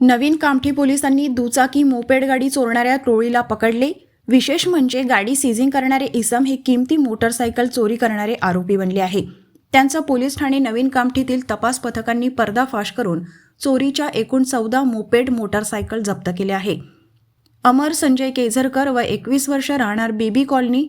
नवीन कामठी पोलिसांनी दुचाकी मोपेड गाडी चोरणाऱ्या टोळीला पकडले. विशेष म्हणजे गाडी सीझिंग करणारे इसम हे किमती मोटरसायकल चोरी करणारे आरोपी बनले आहे. त्यांचा पोलीस ठाणे नवीन कामठीतील तपास पथकांनी पर्दाफाश करून चोरीच्या एकूण चौदा मोपेड मोटरसायकल जप्त केल्या आहे. अमर संजय केझरकर व एकवीस वर्ष राहणार बीबी कॉलनी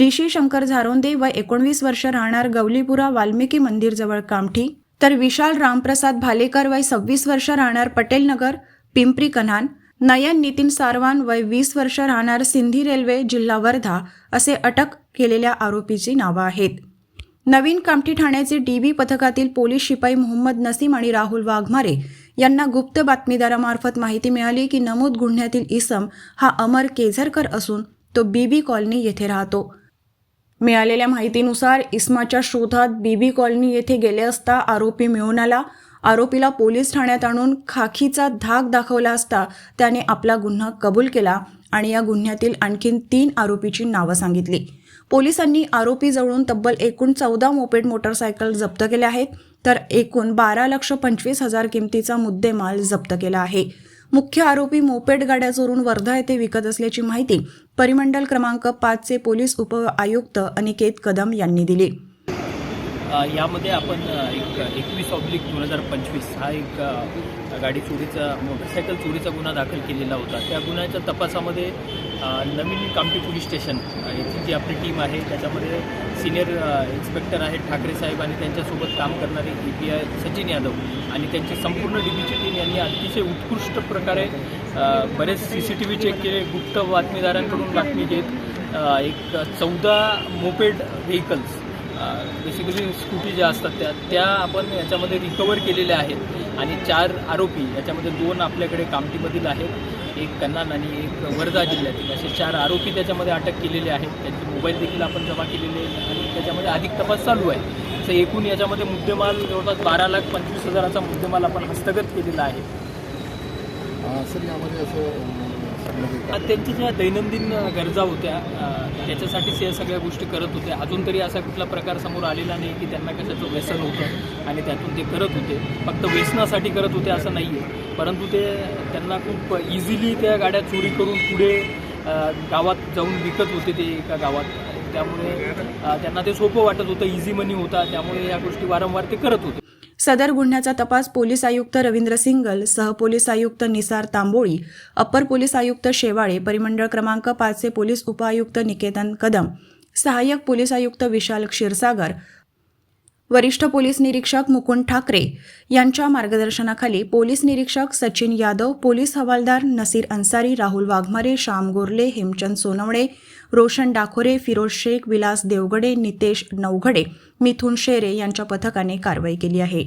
ऋषी शंकर झारोंदे व एकोणवीस वर्ष राहणार गवलीपुरा वाल्मिकी मंदिरजवळ कामठी. तर विशाल रामप्रसाद भालेकर वय सव्वीस वर्ष राहणार पटेलनगर पिंपरी कन्हान. नयन नितीन सारवान वय वीस वर्ष राहणार सिंधी रेल्वे जिल्हा वर्धा असे अटक केलेल्या आरोपीची नावं आहेत. नवीन कामठी ठाण्याचे डीबी पथकातील पोलीस शिपाई मोहम्मद नसीम आणि राहुल वाघमारे यांना गुप्त बातमीदारामार्फत माहिती मिळाली की नमूद गुन्ह्यातील इसम हा अमर केझरकर असून तो बीबी कॉलनी येथे राहतो. मिळालेल्या माहितीनुसार इस्माच्या शोधात बीबी कॉलनी येथे गेले असता आरोपी मिळून आला. आरोपीला पोलीस ठाण्यात आणून खाकीचा धाक दाखवला असता त्याने आपला गुन्हा कबूल केला आणि या गुन्ह्यातील आणखीन तीन आरोपीची नावं सांगितली. पोलिसांनी आरोपीजवळून तब्बल एकूण चौदा मोपेड मोटरसायकल जप्त केल्या आहेत तर एकूण बारा लक्ष पंचवीस हजार किमतीचा मुद्देमाल जप्त केला आहे. मुख्य आरोपी मोपेड गाड्या चोरून वर्धा येथे विकत असल्याची माहिती परिमंडल क्रमांक पाचचे पोलीस उप आयुक्त अनिकेत कदम यांनी दिली. यामध्ये आपण एक एकवीस ऑब्लिक दोन हजार पंचवीस हा एक गाडी चोरीचा मोटरसायकल चोरीचा गुन्हा दाखल केलेला होता. त्या गुन्ह्याच्या तपासामध्ये नवीन कामठी पोलीस स्टेशन याची जी आपली टीम आहे त्याच्यामध्ये सिनियर इन्स्पेक्टर आहेत ठाकरे साहेब आणि त्यांच्यासोबत काम करणारे A P I Sachin Yadav आणि त्यांची संपूर्ण डीबीची टीम यांनी अतिशय उत्कृष्ट प्रकारे बरेच C C T V check केले गुप्त बातमीदारांकडून बातमी घेत एक चौदा मोपेड व्हेकल्स बेसिकली स्कूटी ज्या असतात त्या त्या आपण याच्यामध्ये रिकवर केलेल्या आहेत. आणि चार आरोपी याच्यामध्ये दोन आपल्याकडे कामठीमधील आहेत एक कन्नान आणि एक वर्धा जिल्ह्यातील. असे चार आरोपी त्याच्यामध्ये अटक केलेले आहेत. त्यांचे मोबाईल देखील आपण जमा केलेले आणि त्याच्यामध्ये अधिक तपास चालू आहे. तर एकूण याच्यामध्ये मुद्देमाल जवळपास बारा लाख पंचवीस हजाराचा मुद्देमाल आपण हस्तगत केलेला आहे. सर यामध्ये असं त्यांच्या ज्या दैनंदिन गरजा होत्या त्याच्यासाठीच या सगळ्या गोष्टी करत होते. अजून तरी असा कुठला प्रकार समोर आलेला नाही की त्यांना कशाचं व्यसन होतं आणि त्यातून ते करत होते. फक्त व्यसनासाठी करत होते असं नाही आहे परंतु ते त्यांना खूप इझिली त्या गाड्या चोरी करून पुढे गावात जाऊन विकत होते ते एका गावात. त्यामुळे त्यांना ते सोपं वाटत होतं इझी मनी होता. त्यामुळे या गोष्टी वारंवार ते करत होते. सदर गुन्ह्याचा तपास पोलीस आयुक्त रवींद्र सिंगल सहपोलीस आयुक्त निसार तांबोळी अप्पर पोलीस आयुक्त शेवाळे परिमंडळ क्रमांक पाचचे पोलीस उपआयुक्त निकेतन कदम सहाय्यक पोलीस आयुक्त विशाल क्षीरसागर वरिष्ठ पोलीस निरीक्षक मुकुंद ठाकरे यांच्या मार्गदर्शनाखाली पोलीस निरीक्षक सचिन यादव पोलीस हवालदार नसीर अन्सारी राहुल वाघमारे श्याम गोरले हेमचंद सोनवणे रोशन डाखोरे फिरोज शेख विलास देवगडे नितेश नवघडे मिथुन शेरे यांच्या पथकाने कारवाई केली आहे.